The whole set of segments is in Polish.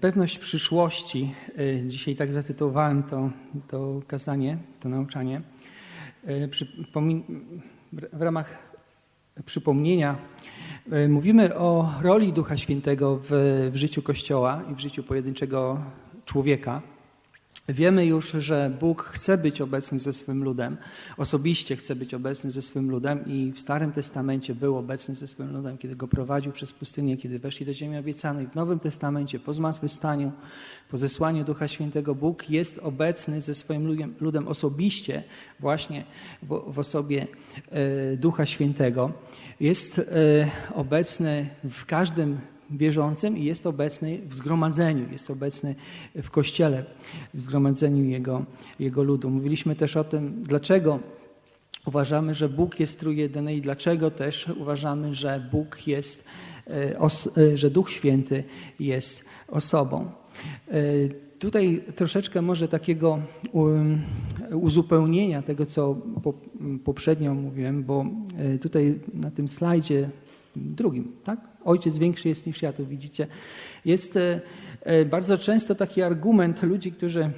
Pewność przyszłości. Dzisiaj tak zatytułowałem to, to kazanie, to nauczanie. W ramach przypomnienia mówimy o roli Ducha Świętego w, w życiu Kościoła i w życiu pojedynczego człowieka. Wiemy już, że Bóg chce być obecny ze swym ludem, osobiście chce być obecny ze swym ludem i w Starym Testamencie był obecny ze swym ludem, kiedy go prowadził przez pustynię, kiedy weszli do ziemi obiecanej. W Nowym Testamencie, po zmartwychwstaniu, po zesłaniu Ducha Świętego, Bóg jest obecny ze swoim ludem, osobiście, właśnie w, w osobie e, Ducha Świętego. Jest e, obecny w każdym bieżącym i jest obecny w zgromadzeniu, jest obecny w kościele, w zgromadzeniu Jego, Jego ludu. Mówiliśmy też o tym, dlaczego uważamy, że Bóg jest trójjedyny i dlaczego też uważamy, że Bóg jest, e, e, że Duch Święty jest osobą. E, tutaj troszeczkę może takiego uzupełnienia tego, co poprzednio mówiłem, bo tutaj na tym slajdzie drugim, tak? Ojciec większy jest niż ja, tu widzicie. Jest e, e, bardzo często taki argument ludzi, którzy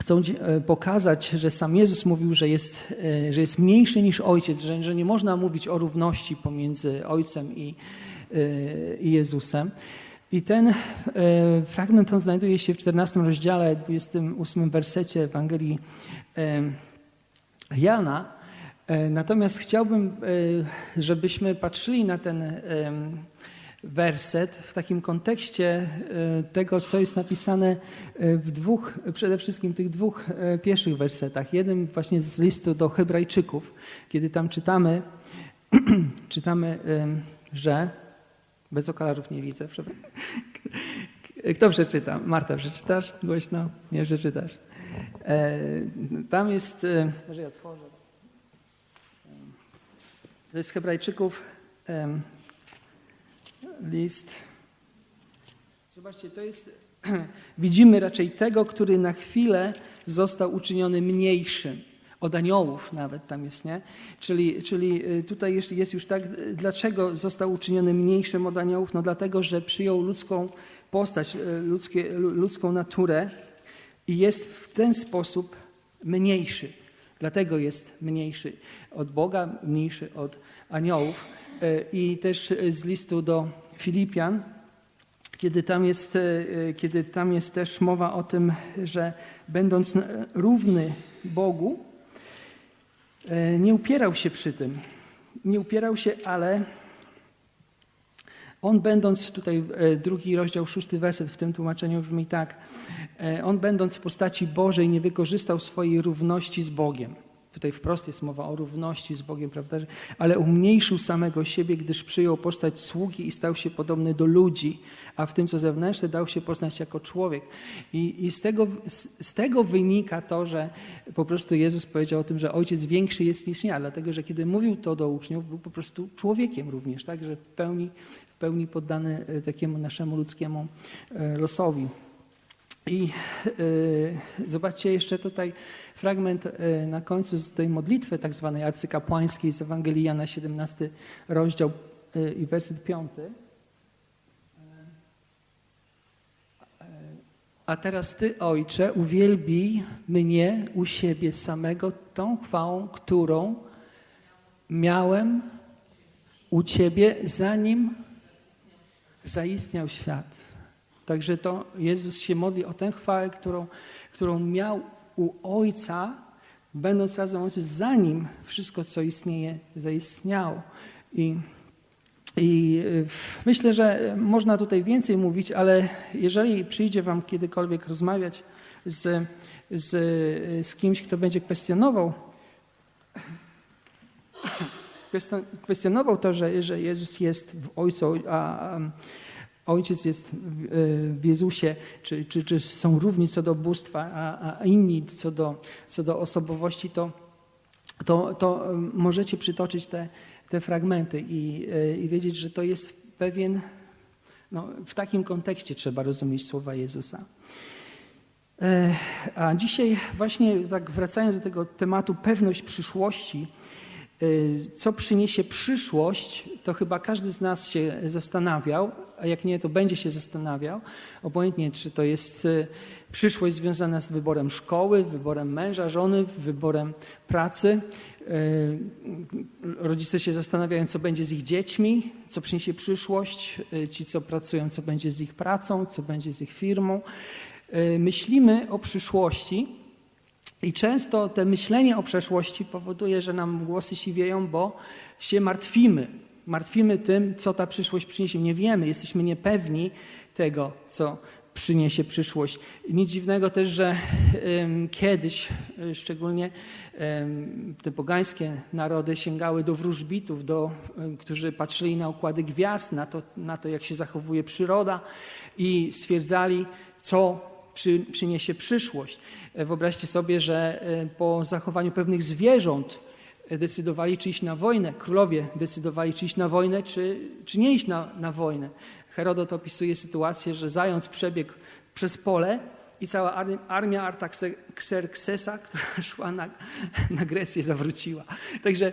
chcą e, pokazać, że sam Jezus mówił, że jest, że jest mniejszy niż ojciec, że, że nie można mówić o równości pomiędzy ojcem i, i Jezusem. I ten fragment on znajduje się w 14 rozdziale, 28 wersecie Ewangelii Jana. E, natomiast chciałbym, e, żebyśmy patrzyli na ten werset w takim kontekście e, tego, co jest napisane w dwóch, przede wszystkim tych dwóch pierwszych wersetach. Jeden właśnie z listu do Hebrajczyków, kiedy tam czytamy, czytamy, że bez okularów nie widzę. Kto przeczyta? Marta, przeczytasz głośno? Nie, przeczytasz. Tam jest, może ja otworzę. To jest Hebrajczyków list. Zobaczcie, to jest. Widzimy raczej tego, który na chwilę został uczyniony mniejszym. Od aniołów nawet tam jest, nie? Czyli, czyli y, tutaj jest już tak, dlaczego został uczyniony mniejszym od aniołów? No dlatego, że przyjął ludzką postać, y, ludzkie, ludzką naturę i jest w ten sposób mniejszy. Dlatego jest mniejszy od Boga, mniejszy od aniołów. E, I też z listu do Filipian, kiedy tam jest, e, kiedy tam jest też mowa o tym, że będąc równy Bogu, e, nie upierał się przy tym. Nie upierał się, ale on będąc, tutaj drugi rozdział, szósty werset w tym tłumaczeniu brzmi tak, on będąc w postaci Bożej nie wykorzystał swojej równości z Bogiem. Tutaj wprost jest mowa o równości z Bogiem, prawda? Ale umniejszył samego siebie, gdyż przyjął postać sługi i stał się podobny do ludzi, a w tym, co zewnętrzne, dał się poznać jako człowiek. I, i z, tego, z, z, tego wynika to, że po prostu Jezus powiedział o tym, że Ojciec większy jest niż ja, dlatego że kiedy mówił to do uczniów, był po prostu człowiekiem również, tak? Że w pełni, w pełni poddany e, takiemu naszemu ludzkiemu e, losowi. I yy, zobaczcie jeszcze tutaj fragment yy, na końcu z tej modlitwy tak zwanej arcykapłańskiej z Ewangelii Jana 17 rozdział yy, i werset 5. A teraz Ty, Ojcze, uwielbij mnie u siebie samego tą chwałą, którą miałem u Ciebie, zanim zaistniał świat. Także to Jezus się modli o tę chwałę, którą, którą miał u Ojca, będąc razem Ojcem, zanim wszystko, co istnieje, zaistniało. I, I myślę, że można tutaj więcej mówić, ale jeżeli przyjdzie Wam kiedykolwiek rozmawiać z, z, z kimś, kto będzie kwestionował, kwestionował to, że, że Jezus jest w Ojcu, a, a Ojciec jest w Jezusie, czy, czy, czy są równi co do bóstwa, a, a inni co do, co do osobowości, to, to, to możecie przytoczyć te, te fragmenty i, i wiedzieć, że to jest pewien, no, w takim kontekście trzeba rozumieć słowa Jezusa. E, a dzisiaj właśnie tak wracając do tego tematu pewność przyszłości, co przyniesie przyszłość, to chyba każdy z nas się zastanawiał, a jak nie, to będzie się zastanawiał. Obojętnie, czy to jest y, przyszłość związana z wyborem szkoły, wyborem męża, żony, wyborem pracy. Y, rodzice się zastanawiają, co będzie z ich dziećmi, co przyniesie przyszłość. Ci, co pracują, co będzie z ich pracą, co będzie z ich firmą. Myślimy o przyszłości i często to myślenie o przeszłości powoduje, że nam głosy siwieją, bo się martwimy. Martwimy tym, co ta przyszłość przyniesie. Nie wiemy, jesteśmy niepewni tego, co przyniesie przyszłość. Nic dziwnego też, że kiedyś, e, szczególnie te pogańskie narody sięgały do wróżbitów, do, którzy patrzyli na układy gwiazd, na to, na to, jak się zachowuje przyroda i stwierdzali, co przy, przyniesie przyszłość. E, wyobraźcie sobie, że e, po zachowaniu pewnych zwierząt e, decydowali, czy iść na wojnę. Królowie decydowali, czy iść na wojnę, czy, czy nie iść na, na wojnę. Herodot opisuje sytuację, że zając przebiegł przez pole i cała armia Artaxerxesa, która szła na, na Grecję, zawróciła. Także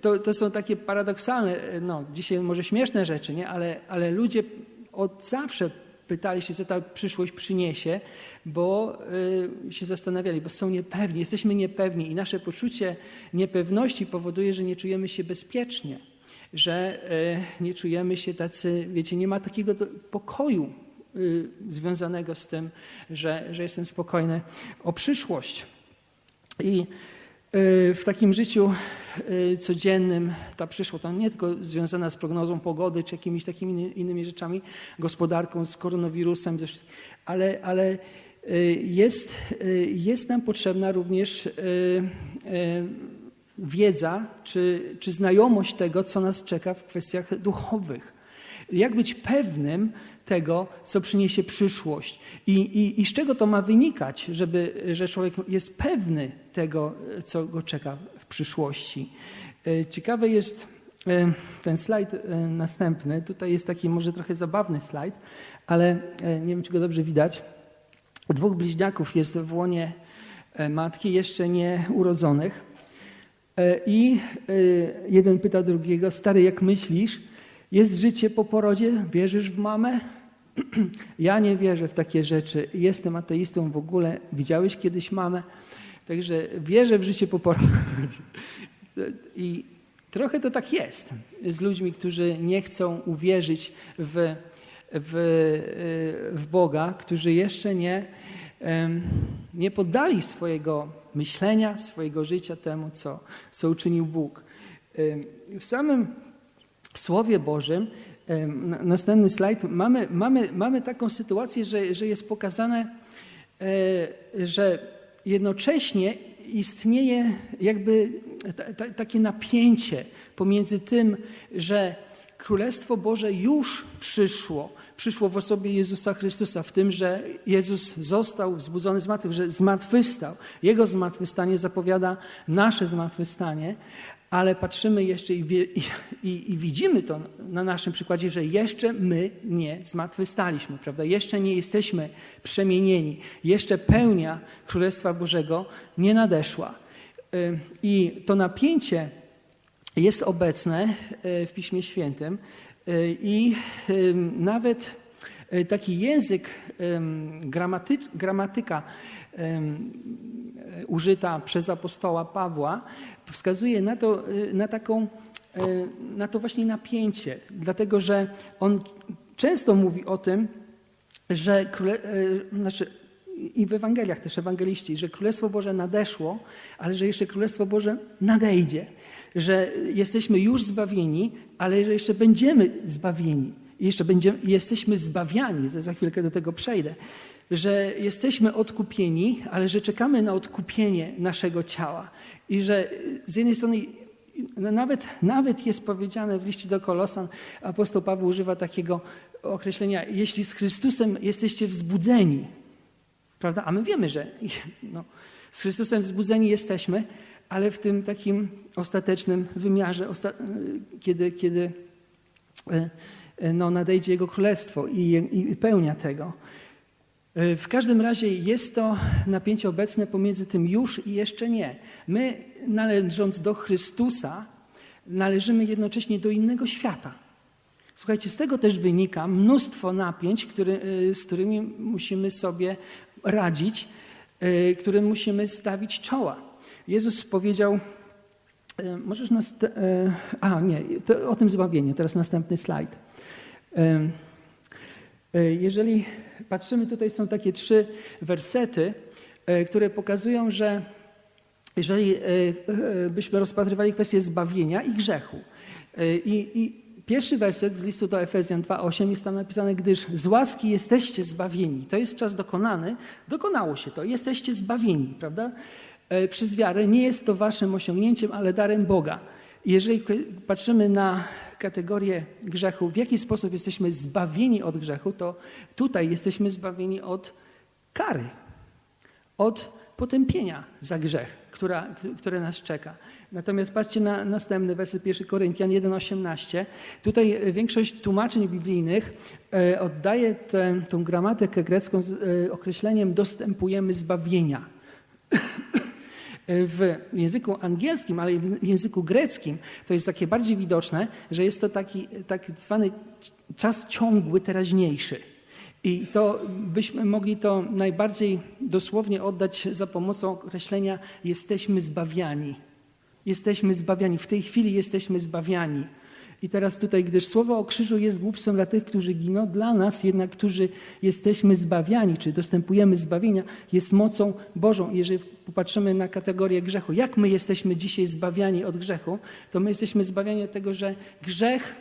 to, to są takie paradoksalne, no, dzisiaj może śmieszne rzeczy, nie? Ale, ale ludzie od zawsze pytali się, co ta przyszłość przyniesie, bo y, się zastanawiali, bo są niepewni, jesteśmy niepewni i nasze poczucie niepewności powoduje, że nie czujemy się bezpiecznie, że y, nie czujemy się tacy, wiecie, nie ma takiego pokoju y, związanego z tym, że, że jestem spokojny o przyszłość. I w takim życiu y, codziennym ta przyszłość, nie tylko związana z prognozą pogody, czy jakimiś takimi innymi rzeczami, gospodarką, z koronawirusem, ale, ale y, jest, jest nam potrzebna również wiedza czy, czy znajomość tego, co nas czeka w kwestiach duchowych. Jak być pewnym tego, co przyniesie przyszłość i, i, i z czego to ma wynikać, żeby, że człowiek jest pewny tego, co go czeka w przyszłości. E, ciekawy jest e, ten slajd e, następny. Tutaj jest taki może trochę zabawny slajd, ale nie wiem, czy go dobrze widać. Dwóch bliźniaków jest w łonie matki jeszcze nie urodzonych. I jeden pyta drugiego, stary, jak myślisz, jest życie po porodzie? Wierzysz w mamę? Ja nie wierzę w takie rzeczy. Jestem ateistą w ogóle. Widziałeś kiedyś mamę? Także wierzę w życie po porodzie. I trochę to tak jest z ludźmi, którzy nie chcą uwierzyć w, w, w Boga, którzy jeszcze nie, nie poddali swojego myślenia, swojego życia temu, co, co uczynił Bóg. W samym Słowie Bożym, następny slajd, mamy, mamy, mamy taką sytuację, że, że jest pokazane, e, że jednocześnie istnieje jakby takie napięcie pomiędzy tym, że Królestwo Boże już przyszło, przyszło w osobie Jezusa Chrystusa, w tym, że Jezus został wzbudzony z martwych, że zmartwychwstał. Jego zmartwychwstanie zapowiada nasze zmartwychwstanie, ale patrzymy jeszcze i, wie, i, i, widzimy to na naszym przykładzie, że jeszcze my nie zmartwychwstaliśmy, prawda? Jeszcze nie jesteśmy przemienieni, jeszcze pełnia Królestwa Bożego nie nadeszła. I to napięcie jest obecne w Piśmie Świętym i nawet taki język, gramatyka użyta przez apostoła Pawła wskazuje na to, na taką, na to właśnie napięcie, dlatego że on często mówi o tym, że króle, znaczy i w Ewangeliach też ewangeliści, że Królestwo Boże nadeszło, ale że jeszcze Królestwo Boże nadejdzie, że jesteśmy już zbawieni, ale że jeszcze będziemy zbawieni. Jeszcze będziemy, jesteśmy zbawiani, za chwilkę do tego przejdę, że jesteśmy odkupieni, ale że czekamy na odkupienie naszego ciała. I że z jednej strony nawet, nawet jest powiedziane w liście do Kolosan, apostoł Paweł używa takiego określenia, jeśli z Chrystusem jesteście wzbudzeni, prawda? A my wiemy, że no, z Chrystusem wzbudzeni jesteśmy, ale w tym takim ostatecznym wymiarze, osta kiedy, kiedy e, no, nadejdzie Jego Królestwo i, i pełnia tego. E, w każdym razie jest to napięcie obecne pomiędzy tym już i jeszcze nie. My, należąc do Chrystusa, należymy jednocześnie do innego świata. Słuchajcie, z tego też wynika mnóstwo napięć, który, e, z którymi musimy sobie radzić, e, którym musimy stawić czoła. Jezus powiedział, możesz nas. A, nie, o tym zbawieniu, teraz następny slajd. Jeżeli patrzymy, tutaj są takie trzy wersety, e, które pokazują, że jeżeli e, e, byśmy rozpatrywali kwestię zbawienia i grzechu. I, i pierwszy werset z listu do Efezjan 2,8 jest tam napisane, gdyż z łaski jesteście zbawieni. To jest czas dokonany, dokonało się to, jesteście zbawieni, prawda? Przez wiarę nie jest to waszym osiągnięciem, ale darem Boga. Jeżeli patrzymy na kategorię grzechu, w jaki sposób jesteśmy zbawieni od grzechu, to tutaj jesteśmy zbawieni od kary, od potępienia za grzech, która, które nas czeka. Natomiast patrzcie na następny werset 1 Koryntian 1,18. Tutaj większość tłumaczeń biblijnych e, oddaje tę, gramatykę grecką z e, określeniem dostępujemy zbawienia w języku angielskim, ale w języku greckim to jest takie bardziej widoczne, że jest to taki tak zwany czas ciągły, teraźniejszy. I to byśmy mogli to najbardziej dosłownie oddać za pomocą określenia jesteśmy zbawiani. Jesteśmy zbawiani. W tej chwili jesteśmy zbawiani. I teraz tutaj, gdyż słowo o krzyżu jest głupstwem dla tych, którzy giną, dla nas jednak, którzy jesteśmy zbawiani, czy dostępujemy zbawienia, jest mocą Bożą. Jeżeli popatrzymy na kategorię grzechu, jak my jesteśmy dzisiaj zbawiani od grzechu, to my jesteśmy zbawiani od tego, że grzech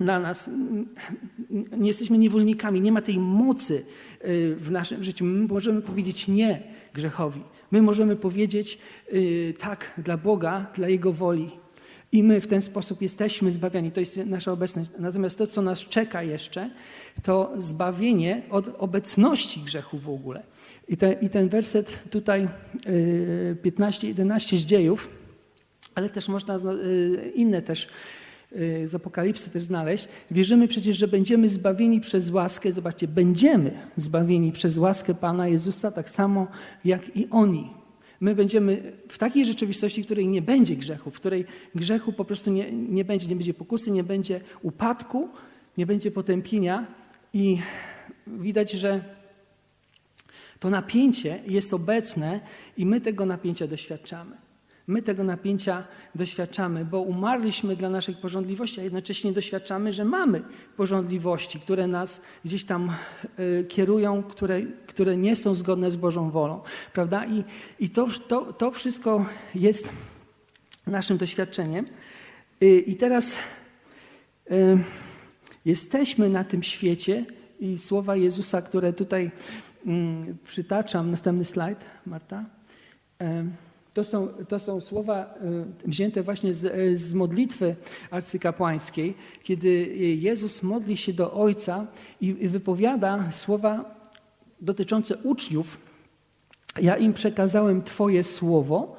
na nas, nie jesteśmy niewolnikami, nie ma tej mocy y, w naszym życiu. My możemy powiedzieć nie grzechowi. My możemy powiedzieć y, tak dla Boga, dla Jego woli. I my w ten sposób jesteśmy zbawiani. To jest nasza obecność. Natomiast to, co nas czeka jeszcze, to zbawienie od obecności grzechu w ogóle. I, te, i ten werset tutaj 15-11 y, z dziejów, ale też można y, inne też y, z Apokalipsy też znaleźć. Wierzymy przecież, że będziemy zbawieni przez łaskę. Zobaczcie, będziemy zbawieni przez łaskę Pana Jezusa, tak samo jak i oni. My będziemy w takiej rzeczywistości, w której nie będzie grzechu, w której grzechu po prostu nie, nie będzie, nie będzie pokusy, nie będzie upadku, nie będzie potępienia i widać, że to napięcie jest obecne i my tego napięcia doświadczamy. My tego napięcia doświadczamy, bo umarliśmy dla naszych porządliwości, a jednocześnie doświadczamy, że mamy porządliwości, które nas gdzieś tam y, kierują, które, które nie są zgodne z Bożą wolą. Prawda? I, i to, to, to wszystko jest naszym doświadczeniem. Y, I teraz y, jesteśmy na tym świecie i słowa Jezusa, które tutaj mm, przytaczam, następny slajd, Marta. To są, to są słowa e, wzięte właśnie z, e, z modlitwy arcykapłańskiej, kiedy Jezus modli się do Ojca i wypowiada słowa dotyczące uczniów. Ja im przekazałem Twoje słowo,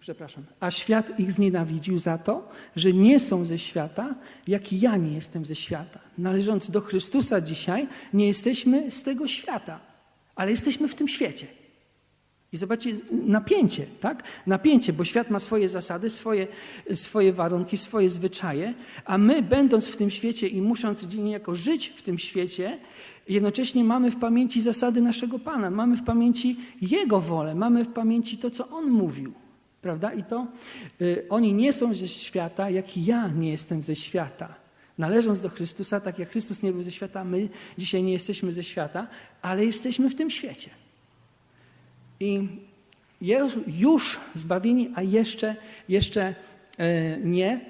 przepraszam, a świat ich znienawidził za to, że nie są ze świata, jak i ja nie jestem ze świata. Należąc do Chrystusa dzisiaj, nie jesteśmy z tego świata, ale jesteśmy w tym świecie. I zobaczcie, napięcie, tak? Napięcie, bo świat ma swoje zasady, swoje, swoje warunki, swoje zwyczaje, a my, będąc w tym świecie i musząc niejako żyć w tym świecie, jednocześnie mamy w pamięci zasady naszego Pana, mamy w pamięci Jego wolę, mamy w pamięci to, co On mówił. Prawda? I to y, oni nie są ze świata, jak ja nie jestem ze świata. Należąc do Chrystusa, tak jak Chrystus nie był ze świata, my dzisiaj nie jesteśmy ze świata, ale jesteśmy w tym świecie. I już zbawieni, a jeszcze, jeszcze e, nie,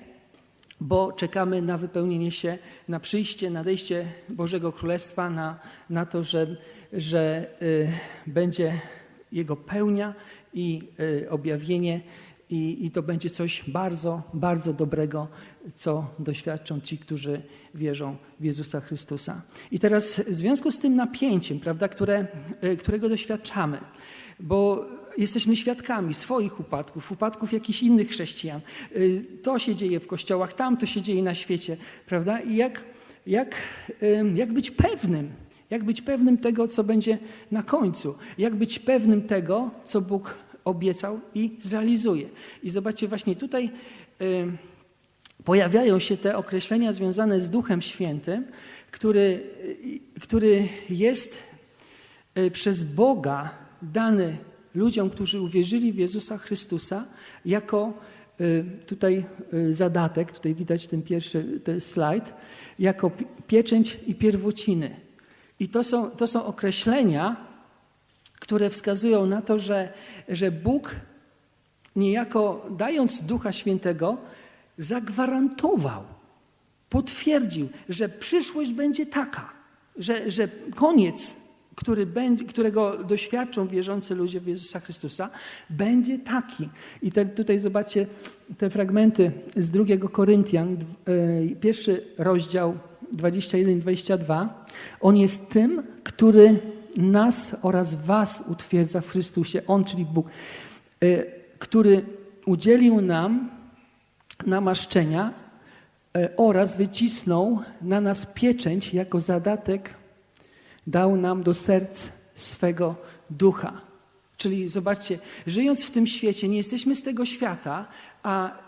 bo czekamy na wypełnienie się, na przyjście, nadejście Bożego Królestwa, na, na to, że, że e, będzie Jego pełnia i e, objawienie i, I, to będzie coś bardzo, bardzo dobrego, co doświadczą ci, którzy wierzą w Jezusa Chrystusa. I teraz w związku z tym napięciem, prawda, które, którego doświadczamy, bo jesteśmy świadkami swoich upadków, upadków jakichś innych chrześcijan. Y, to się dzieje w kościołach, tam to się dzieje na świecie, prawda? I jak, jak, jak być pewnym, Jak być pewnym tego, co będzie na końcu? Jak być pewnym tego, co Bóg obiecał i zrealizuje? I zobaczcie, właśnie tutaj pojawiają się te określenia związane z Duchem Świętym, który, y, który jest y, przez Boga dany ludziom, którzy uwierzyli w Jezusa Chrystusa, jako y, tutaj y, zadatek, tutaj widać ten pierwszy ten slajd, jako pieczęć i pierwociny. I to są, to są określenia, które wskazują na to, że, że Bóg niejako dając Ducha Świętego, zagwarantował, potwierdził, że przyszłość będzie taka, że, że koniec który będzie, którego doświadczą wierzący ludzie w Jezusa Chrystusa, będzie taki. I te, tutaj zobaczcie te fragmenty z drugiego Koryntian, e, pierwszy rozdział 21-22. On jest tym, który nas oraz was utwierdza w Chrystusie. On, czyli Bóg, e, który udzielił nam namaszczenia e, oraz wycisnął na nas pieczęć jako zadatek dał nam do serc swego ducha. Czyli zobaczcie, żyjąc w tym świecie, nie jesteśmy z tego świata, a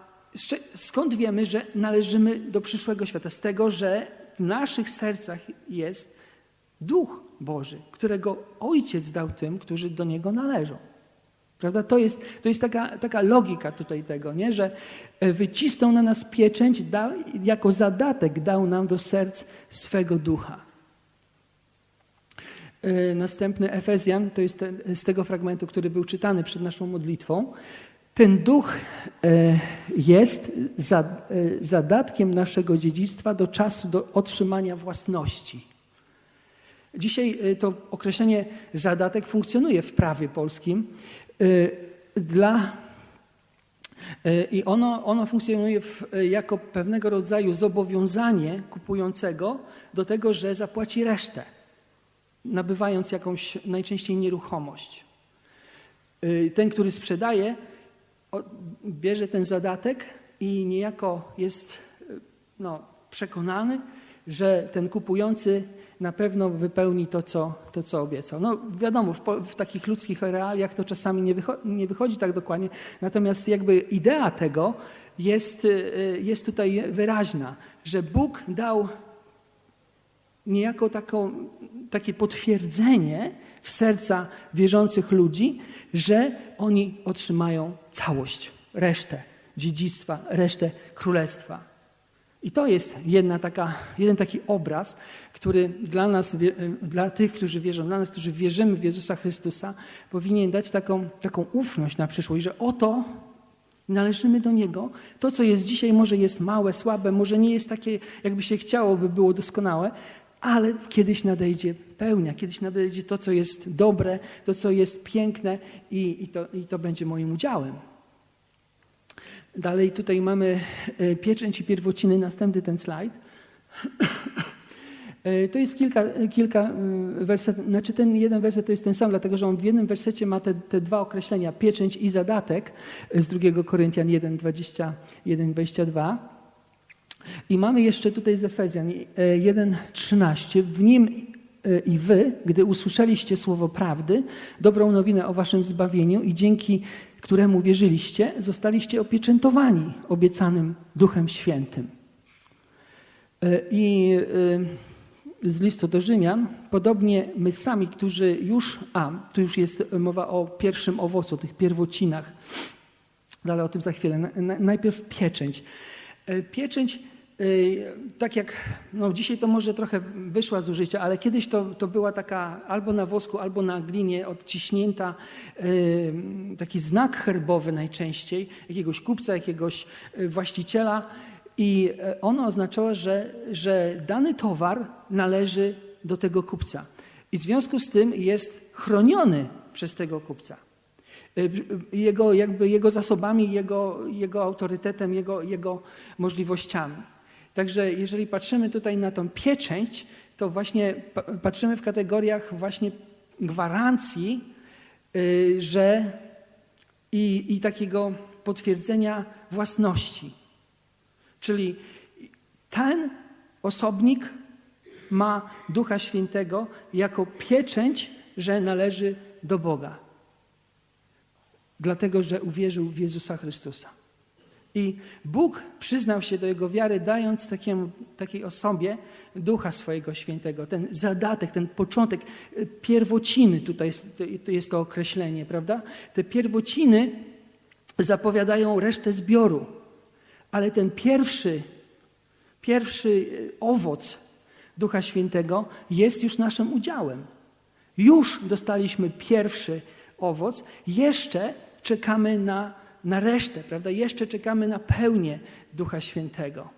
skąd wiemy, że należymy do przyszłego świata? Z tego, że w naszych sercach jest Duch Boży, którego Ojciec dał tym, którzy do Niego należą. Prawda? To jest, to jest taka, taka logika tutaj tego, nie? że e, wycisnął na nas pieczęć, dał, jako zadatek dał nam do serc swego ducha. E, następny Efezjan, to jest ten, z tego fragmentu, który był czytany przed naszą modlitwą. Ten duch e, jest e, zadatkiem naszego dziedzictwa do czasu do otrzymania własności. Dzisiaj to określenie zadatek funkcjonuje w prawie polskim dla i ono, ono funkcjonuje w, jako pewnego rodzaju zobowiązanie kupującego do tego, że zapłaci resztę nabywając jakąś najczęściej nieruchomość. Y, ten, który sprzedaje, bierze ten zadatek i niejako jest y, no, przekonany, że ten kupujący na pewno wypełni to, co, to, co obiecał. No wiadomo, w, w takich ludzkich realiach to czasami nie, wycho nie wychodzi tak dokładnie, natomiast jakby idea tego jest, y, jest tutaj wyraźna, że Bóg dał niejako taką, takie potwierdzenie w serca wierzących ludzi, że oni otrzymają całość, resztę dziedzictwa, resztę królestwa. I to jest jedna taka, jeden taki obraz, który dla nas, dla tych, którzy wierzą, dla nas, którzy wierzymy w Jezusa Chrystusa, powinien dać taką, taką ufność na przyszłość, że oto należymy do Niego. To, co jest dzisiaj, może jest małe, słabe, może nie jest takie, jakby się chciało, by było doskonałe, ale kiedyś nadejdzie pełnia, kiedyś nadejdzie to, co jest dobre, to, co jest piękne i, i, to, i to będzie moim udziałem. Dalej tutaj mamy e, pieczęć i pierwociny, następny ten slajd. E, to jest kilka, kilka e, wersetów, znaczy ten jeden werset to jest ten sam, dlatego że on w jednym wersecie ma te, te dwa określenia, pieczęć i zadatek z 2 Koryntian 1, 20, 1, 22. I mamy jeszcze tutaj z Efezjan 1:13. W nim e, i wy, gdy usłyszeliście słowo prawdy, dobrą nowinę o waszym zbawieniu i dzięki któremu wierzyliście, zostaliście opieczętowani obiecanym Duchem Świętym. E, I e, z listu do Rzymian, podobnie my sami, którzy już, a tu już jest mowa o pierwszym owocu, o tych pierwocinach, ale o tym za chwilę. Najpierw pieczęć. Pieczęć tak jak no dzisiaj to może trochę wyszła z użycia, ale kiedyś to, to była taka albo na wosku, albo na glinie odciśnięta y, taki znak herbowy najczęściej jakiegoś kupca, jakiegoś y, właściciela i ono oznaczało, że, że dany towar należy do tego kupca i w związku z tym jest chroniony przez tego kupca. Jego, jakby jego zasobami, jego, jego autorytetem, jego, jego możliwościami. Także jeżeli patrzymy tutaj na tą pieczęć, to właśnie patrzymy w kategoriach właśnie gwarancji, y, że i, i takiego potwierdzenia własności. Czyli ten osobnik ma Ducha Świętego jako pieczęć, że należy do Boga. Dlatego, że uwierzył w Jezusa Chrystusa. I Bóg przyznał się do jego wiary, dając takiemu, takiej osobie Ducha swojego Świętego. Ten zadatek, ten początek, y, pierwociny, tutaj jest, jest to określenie, prawda? Te pierwociny zapowiadają resztę zbioru, ale ten pierwszy, pierwszy y, owoc Ducha Świętego jest już naszym udziałem. Już dostaliśmy pierwszy owoc, jeszcze czekamy na na resztę, prawda? Jeszcze czekamy na pełnię Ducha Świętego.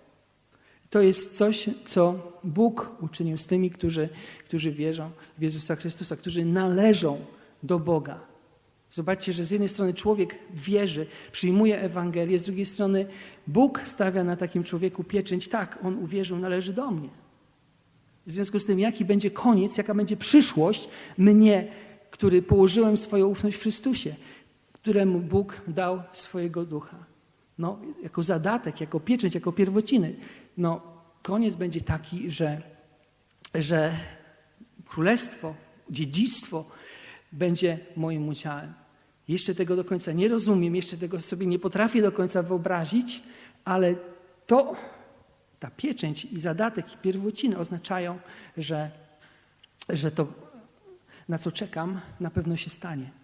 To jest coś, co Bóg uczynił z tymi, którzy, którzy wierzą w Jezusa Chrystusa, którzy należą do Boga. Zobaczcie, że z jednej strony człowiek wierzy, przyjmuje Ewangelię, z drugiej strony Bóg stawia na takim człowieku pieczęć. Tak, on uwierzył, należy do mnie. W związku z tym, jaki będzie koniec, jaka będzie przyszłość mnie, który położyłem swoją ufność w Chrystusie, któremu Bóg dał swojego ducha. No, jako zadatek, jako pieczęć, jako pierwociny. No, koniec będzie taki, że, że królestwo, dziedzictwo będzie moim udziałem. Jeszcze tego do końca nie rozumiem, jeszcze tego sobie nie potrafię do końca wyobrazić, ale to, ta pieczęć i zadatek i pierwociny oznaczają, że, że to, na co czekam, na pewno się stanie.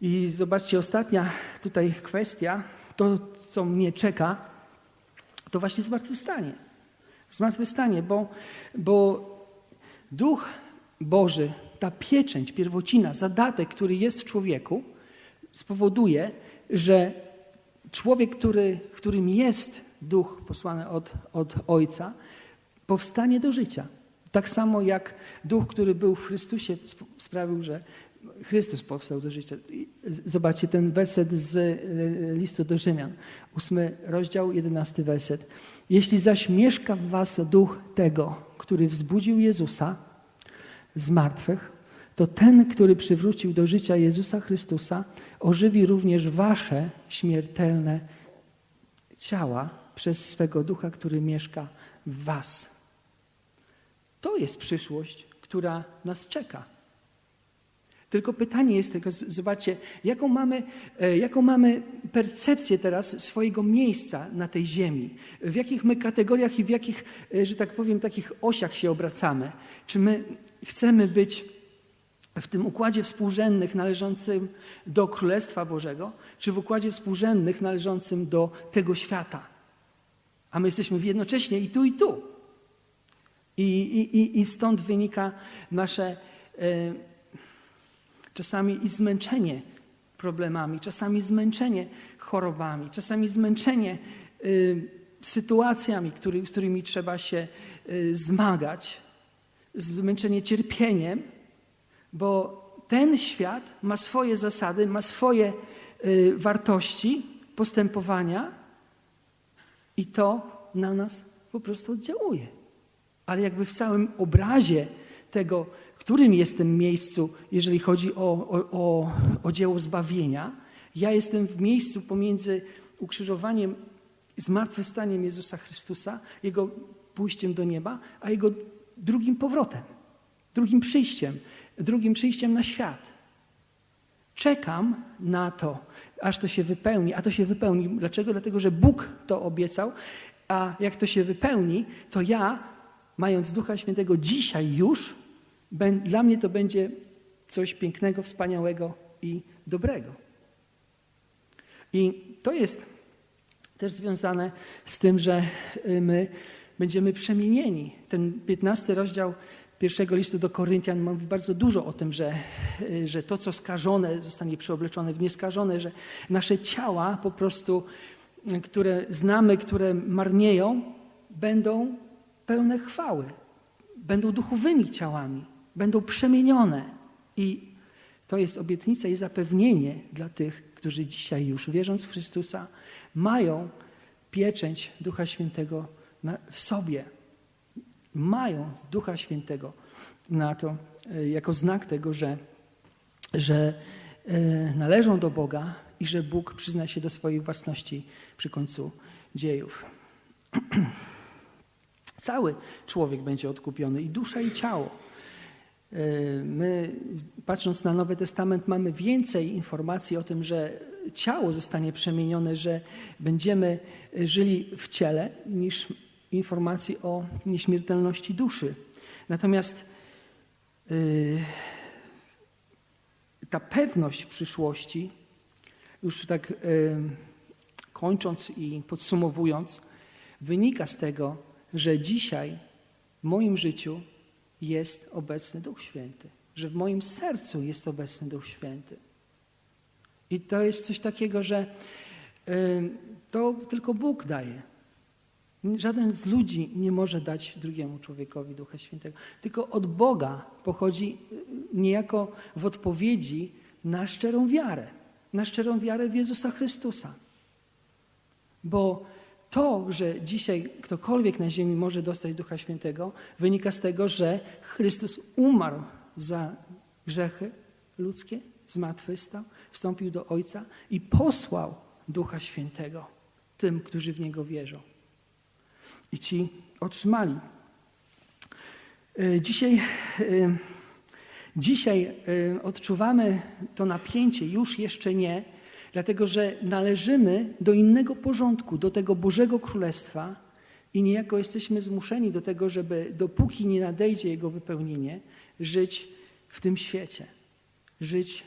I zobaczcie, ostatnia tutaj kwestia, to co mnie czeka, to właśnie zmartwychwstanie. Zmartwychwstanie, bo, bo Duch Boży, ta pieczęć, pierwocina, zadatek, który jest w człowieku, spowoduje, że człowiek, który, którym jest duch posłany od, od Ojca, powstanie do życia. Tak samo jak duch, który był w Chrystusie, sprawił, że Chrystus powstał do życia. Zobaczcie ten werset z e, listu do Rzymian, ósmy rozdział, jedenasty werset. Jeśli zaś mieszka w was duch tego, który wzbudził Jezusa z martwych, to ten, który przywrócił do życia Jezusa Chrystusa, ożywi również wasze śmiertelne ciała przez swego ducha, który mieszka w was. To jest przyszłość, która nas czeka. Tylko pytanie jest tylko, zobaczcie, jaką mamy, e, jaką mamy percepcję teraz swojego miejsca na tej ziemi. W jakich my kategoriach i w jakich, e, że tak powiem, takich osiach się obracamy. Czy my chcemy być w tym układzie współrzędnych należącym do Królestwa Bożego, czy w układzie współrzędnych należącym do tego świata. A my jesteśmy jednocześnie i tu, i tu. I, i, i stąd wynika nasze e, czasami i zmęczenie problemami, czasami zmęczenie chorobami, czasami zmęczenie y, sytuacjami, który, z którymi trzeba się y, zmagać, zmęczenie cierpieniem, bo ten świat ma swoje zasady, ma swoje y, wartości postępowania i to na nas po prostu oddziałuje. Ale jakby w całym obrazie tego, którym jestem miejscu, jeżeli chodzi o, o, o, o dzieło zbawienia. Ja jestem w miejscu pomiędzy ukrzyżowaniem, zmartwychwstaniem Jezusa Chrystusa, Jego pójściem do nieba, a Jego drugim powrotem, drugim przyjściem, drugim przyjściem na świat. Czekam na to, aż to się wypełni, a to się wypełni. Dlaczego? Dlatego, że Bóg to obiecał, a jak to się wypełni, to ja, mając Ducha Świętego dzisiaj już, dla mnie to będzie coś pięknego, wspaniałego i dobrego. I to jest też związane z tym, że y, my będziemy przemienieni. Ten 15 rozdział pierwszego listu do Koryntian mówi bardzo dużo o tym, że, y, że to, co skażone, zostanie przeobleczone w nieskażone, że nasze ciała po prostu, y, które znamy, które marnieją, będą pełne chwały, będą duchowymi ciałami będą przemienione. I to jest obietnica i zapewnienie dla tych, którzy dzisiaj już wierząc w Chrystusa, mają pieczęć Ducha Świętego w sobie. Mają Ducha Świętego na to, e, jako znak tego, że, że e, należą do Boga i że Bóg przyzna się do swojej własności przy końcu dziejów. Cały człowiek będzie odkupiony i dusza i ciało. E, my, patrząc na Nowy Testament, mamy więcej informacji o tym, że ciało zostanie przemienione, że będziemy żyli w ciele, niż informacji o nieśmiertelności duszy. Natomiast yy, ta pewność przyszłości, już tak yy, kończąc i podsumowując, wynika z tego, że dzisiaj w moim życiu jest obecny Duch Święty, że w moim sercu jest obecny Duch Święty. I to jest coś takiego, że to tylko Bóg daje. Żaden z ludzi nie może dać drugiemu człowiekowi Ducha Świętego. Tylko od Boga pochodzi y, niejako w odpowiedzi na szczerą wiarę. Na szczerą wiarę w Jezusa Chrystusa. Bo to, że dzisiaj ktokolwiek na ziemi może dostać Ducha Świętego, wynika z tego, że Chrystus umarł za grzechy ludzkie, zmartwychwstał, wstąpił do Ojca i posłał Ducha Świętego tym, którzy w Niego wierzą i ci otrzymali. E, dzisiaj, e, dzisiaj e, odczuwamy to napięcie, już jeszcze nie, dlatego że należymy do innego porządku, do tego Bożego Królestwa i niejako jesteśmy zmuszeni do tego, żeby dopóki nie nadejdzie jego wypełnienie, żyć w tym świecie. Żyć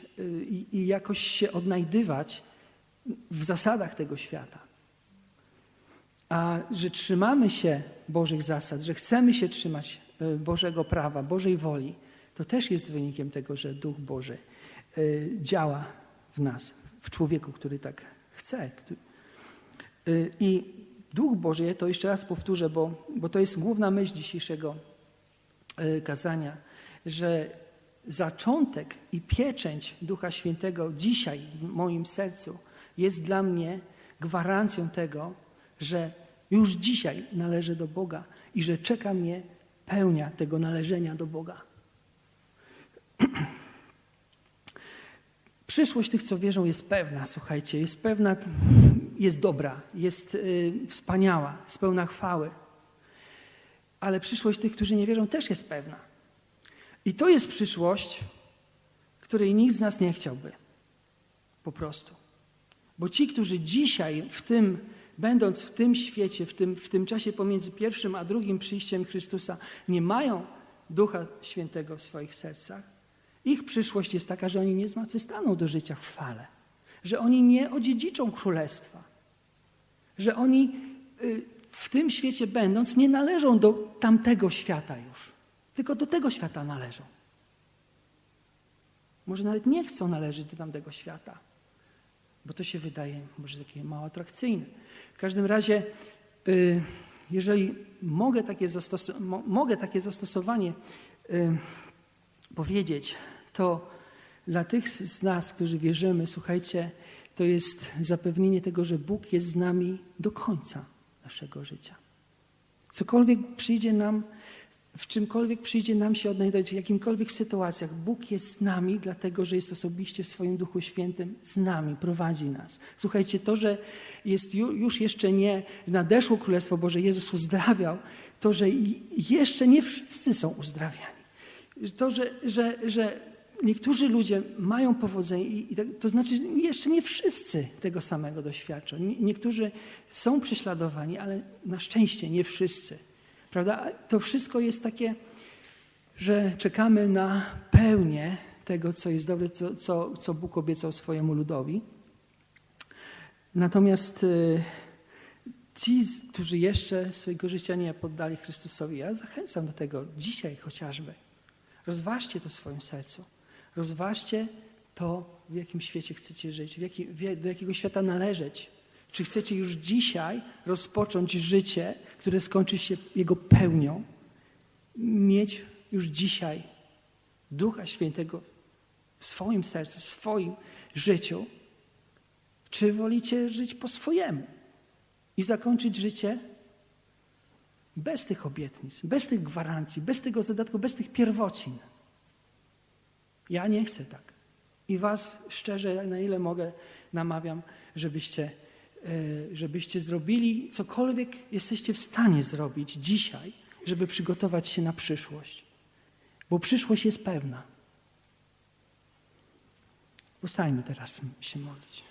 i, i jakoś się odnajdywać w zasadach tego świata. A że trzymamy się Bożych zasad, że chcemy się trzymać e, Bożego prawa, Bożej woli, to też jest wynikiem tego, że Duch Boży e, działa w nas, w człowieku, który tak chce. E, I Duch Boży, to jeszcze raz powtórzę, bo, bo to jest główna myśl dzisiejszego kazania, że zaczątek i pieczęć Ducha Świętego dzisiaj w moim sercu jest dla mnie gwarancją tego, że już dzisiaj należę do Boga i że czeka mnie pełnia tego należenia do Boga. Przyszłość tych, co wierzą, jest pewna, słuchajcie, jest pewna, jest dobra, jest y, wspaniała, jest pełna chwały. Ale przyszłość tych, którzy nie wierzą, też jest pewna. I to jest przyszłość, której nikt z nas nie chciałby. Po prostu. Bo ci, którzy dzisiaj w tym będąc w tym świecie, w tym, w tym czasie pomiędzy pierwszym a drugim przyjściem Chrystusa, nie mają Ducha Świętego w swoich sercach, ich przyszłość jest taka, że oni nie zmartwychwstaną do życia w fale, że oni nie odziedziczą królestwa, że oni y, w tym świecie będąc nie należą do tamtego świata już, tylko do tego świata należą. Może nawet nie chcą należeć do tamtego świata, bo to się wydaje może takie mało atrakcyjne. W każdym razie, y, jeżeli mogę takie, zastos mogę takie zastosowanie y, powiedzieć, to dla tych z nas, którzy wierzymy, słuchajcie, to jest zapewnienie tego, że Bóg jest z nami do końca naszego życia. Cokolwiek przyjdzie nam, w czymkolwiek przyjdzie nam się odnajdować, w jakimkolwiek sytuacjach, Bóg jest z nami, dlatego że jest osobiście w swoim Duchu Świętym z nami, prowadzi nas. Słuchajcie, to, że jest już jeszcze nie nadeszło Królestwo Boże, Jezus uzdrawiał, to, że jeszcze nie wszyscy są uzdrawiani. To, że, że, że niektórzy ludzie mają powodzenie, i, tak, to znaczy jeszcze nie wszyscy tego samego doświadczą. Niektórzy są prześladowani, ale na szczęście nie wszyscy. Prawda? To wszystko jest takie, że czekamy na pełnię tego, co jest dobre, co, co, co Bóg obiecał swojemu ludowi. Natomiast y, ci, którzy jeszcze swojego życia nie poddali Chrystusowi, ja zachęcam do tego dzisiaj chociażby. Rozważcie to w swoim sercu. Rozważcie to, w jakim świecie chcecie żyć, jaki, do jakiego świata należeć. Czy chcecie już dzisiaj rozpocząć życie, które skończy się Jego pełnią? Mieć już dzisiaj Ducha Świętego w swoim sercu, w swoim życiu? Czy wolicie żyć po swojemu i zakończyć życie bez tych obietnic, bez tych gwarancji, bez tego zadatku, bez tych pierwocin? Ja nie chcę tak. I Was szczerze, na ile mogę, namawiam, żebyście E, żebyście zrobili cokolwiek jesteście w stanie zrobić dzisiaj, żeby przygotować się na przyszłość, bo przyszłość jest pewna. Zostańmy teraz się modlić.